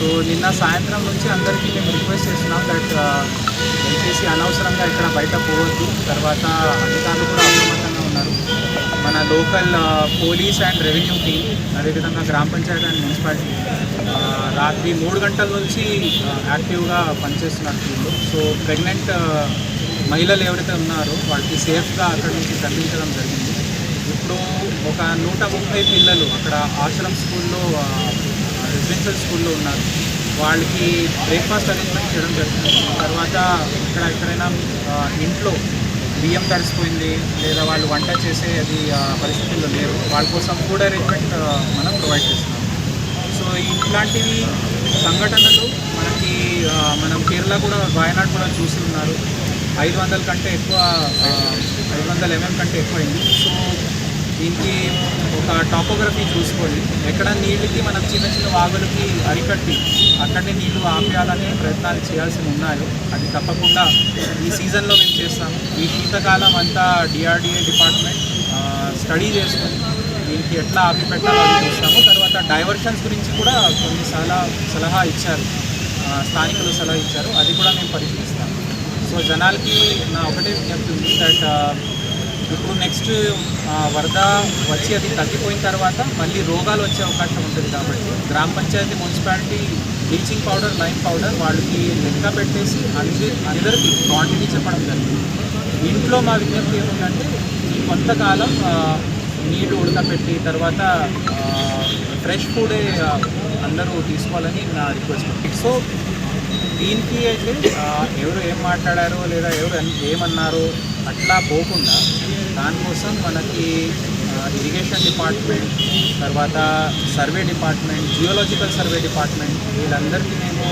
So నిన్న సాయంత్రం నుంచి అందరికీ మేము రిక్వెస్ట్ చేస్తున్నాం దట్ uh, దయచేసి అనవసరంగా ఇక్కడ బయట పోవద్దు. తర్వాత అధికారులు కూడా అప్రమత్తంగా ఉన్నారు. మన local police and revenue team అదేవిధంగా గ్రామ పంచాయతీ అండ్ మున్సిపాలిటీ రాత్రి మూడు గంటల నుంచి యాక్టివ్గా పనిచేస్తున్నారు టీంలో సో ప్రెగ్నెంట్ uh, మహిళలు ఎవరైతే ఉన్నారో వాళ్ళకి సేఫ్గా అక్కడి నుంచి తరలించడం జరిగింది. ఇప్పుడు ఒక నూట ముప్పై పిల్లలు అక్కడ ఆశ్రమ్ స్కూల్లో రెసిడెన్షియల్ స్కూల్లో ఉన్నారు. వాళ్ళకి బ్రేక్ఫాస్ట్ అరేంజ్మెంట్ చేయడం జరుగుతుంది. తర్వాత ఇక్కడ ఎక్కడైనా ఇంట్లో బియ్యం తడిసిపోయింది లేదా వాళ్ళు వంట చేసే అది పరిస్థితుల్లో లేరు వాళ్ళ కోసం ఫుడ్ అరేంజ్మెంట్ మనం ప్రొవైడ్ చేస్తున్నాం. సో ఇట్లాంటివి సంఘటనలు మనకి మనం కేరళ కూడా వాయనాడ్ కూడా చూసి ఉన్నారు. ఐదు వందల కంటే ఎక్కువ ఐదు వందల ఎంఎం కంటే ఎక్కువ అయింది. సో దీనికి ఒక టాపోగ్రఫీ చూసుకోండి. ఎక్కడ నీళ్ళకి మనం చిన్న చిన్న వాగులకి అరికట్టి అక్కడనే నీళ్ళు ఆపేయాలనే ప్రయత్నాలు చేయాల్సి ఉన్నాయో అది తప్పకుండా ఈ సీజన్లో మేము చేస్తాము. ఈ శీతకాలం అంతా డిఆర్డిఏ డిపార్ట్మెంట్ స్టడీ చేసుకుని దీనికి ఎట్లా ఆపి పెట్టాలో చూస్తాము. తర్వాత డైవర్షన్స్ గురించి కూడా కొన్ని సలహా సలహా ఇచ్చారు స్థానికులు సలహా ఇచ్చారు. అది కూడా మేము పరిశీలిస్తాము. సో జనాలకి నా ఒకటే చెప్తుంది దట్ నెక్స్ట్ వరద వచ్చి అది తగ్గిపోయిన తర్వాత మళ్ళీ రోగాలు వచ్చే అవకాశం ఉంటుంది కాబట్టి గ్రామ panchayat municipality bleaching powder lime powder వాళ్ళకి లెక్క పెట్టేసి అన్ని అందరికీ క్వాంటిటీ చెప్పడం జరిగింది. ఇంట్లో మా విజ్ఞప్తి ఏముందంటే ఈ కొంతకాలం నీళ్ళు ఉడకబెట్టి తర్వాత ఫ్రెష్ ఫుడే అందరూ తీసుకోవాలని నా రిక్వెస్ట్. సో దీనికి అయితే ఎవరు ఏం మాట్లాడారు లేదా ఎవరు ఏమన్నారు అట్లా పోకుండా దానికోసం మనకి ఇరిగేషన్ డిపార్ట్మెంట్ తర్వాత survey department geological survey department వీళ్ళందరికీ మేము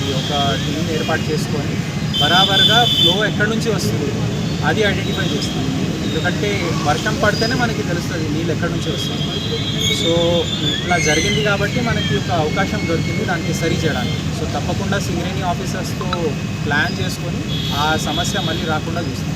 ఈ ఒక టీం ఏర్పాటు చేసుకొని బరాబర్గా ఫ్లో ఎక్కడి నుంచి వస్తుంది? అది ఐడెంటిఫై చేస్తాం. ఎందుకంటే వర్షం పడితేనే మనకి తెలుస్తుంది నీళ్ళు ఎక్కడి నుంచి వస్తుంది సో ఇట్లా జరిగింది కాబట్టి మనకి ఒక అవకాశం దొరికింది దానికి సరి చేయడానికి. సో తప్పకుండా సింగరేణి ఆఫీసర్స్తో ప్లాన్ చేసుకొని ఆ సమస్య మళ్ళీ రాకుండా చూస్తాం.